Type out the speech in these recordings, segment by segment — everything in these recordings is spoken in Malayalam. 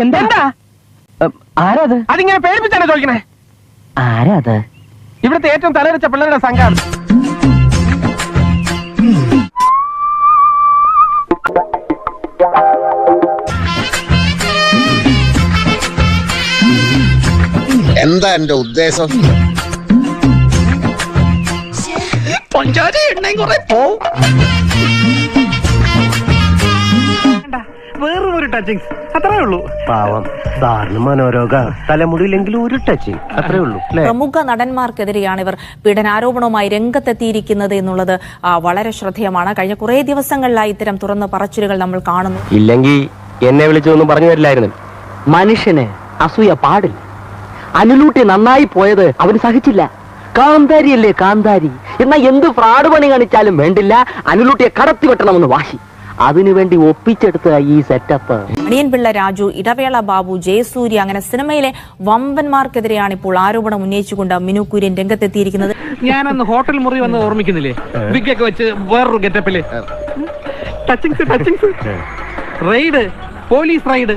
എന്താ ആരാത് അതിങ്ങനെ പേടിപ്പിച്ചാണ് ചോദിക്കണേ? ആരാത് ഇവിടുത്തെ ഏറ്റവും തലവെച്ച പിള്ളേരുടെ സംഘാണ്. എന്താ എന്റെ ഉദ്ദേശം? വേറും ഒരു ടച്ചിങ് അത്രേ ഉള്ളൂ. പാവം. സാറിന് മനോരോഗ. തലമുടിയിലെങ്കിലും ഒരു ടച്ചിങ് അത്രേ ഉള്ളൂ പ്രമുഖ നടന്മാർക്കെതിരെയാണ് ഇവർ പീഡനാരോപണവുമായി രംഗത്തെത്തിയിരിക്കുന്നത് എന്നുള്ളത് വളരെ ശ്രദ്ധേയമാണ്. കഴിഞ്ഞ കുറെ ദിവസങ്ങളിലായി ഇത്തരം തുറന്ന് പറച്ചിലുകൾ നമ്മൾ കാണുന്നു. ഇല്ലെങ്കിൽ എന്നെ വിളിച്ചൊന്നും പറഞ്ഞു വരില്ലായിരുന്നു മനുഷ്യന് അസൂയ പാടില്ല. അനുലൂട്ടി നന്നായി പോയത് അവന് സഹിച്ചില്ല. കാന്താരിയല്ലേ കാന്താരി? എന്നാ എന്ത് ഫ്രാഡ് പണി കാണിച്ചാലും വേണ്ടില്ല. അനുലൂട്ടിയെ കടത്തി വെട്ടണമെന്ന് വാശി. അതിനുവേണ്ടി ഒപ്പിച്ചെടുത്ത ഈ സെറ്റപ്പ് അണിയൻപിള്ള രാജു ഇടവേള ബാബു ജയസൂര്യ അങ്ങനെ സിനിമയിലെ വമ്പന്മാർക്കെതിരെയാണ് ഇപ്പോൾ ആരോപണം ഉന്നയിച്ചുകൊണ്ട് മിനു കുര്യൻ രംഗത്തെത്തിയിരിക്കുന്നത്. ഞാനന്ന് ഹോട്ടൽ മുറി വന്ന് ഓർമ്മിക്കുന്നില്ലേ? ബിഗ് ഒക്കെ വെച്ച് വേറൊരു ഗെറ്റപ്പിൽ touchings touchings ride police ride.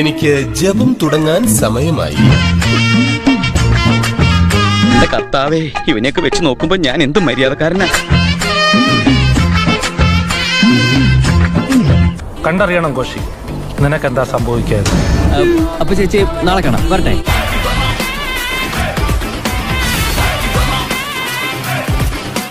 എനിക്ക് ജപം തുടങ്ങാൻ സമയമായി. എന്റെ കർത്താവേ ഇവനെയൊക്കെ വെച്ച് നോക്കുമ്പോ ഞാൻ എന്ത് മര്യാദക്കാരനാ? കണ്ടറിയണം കോശി. നിനക്കെന്താ സംഭവിക്കാതെ അപ്പൊ ചേച്ചി നാളെ കാണാം. വരട്ടെ.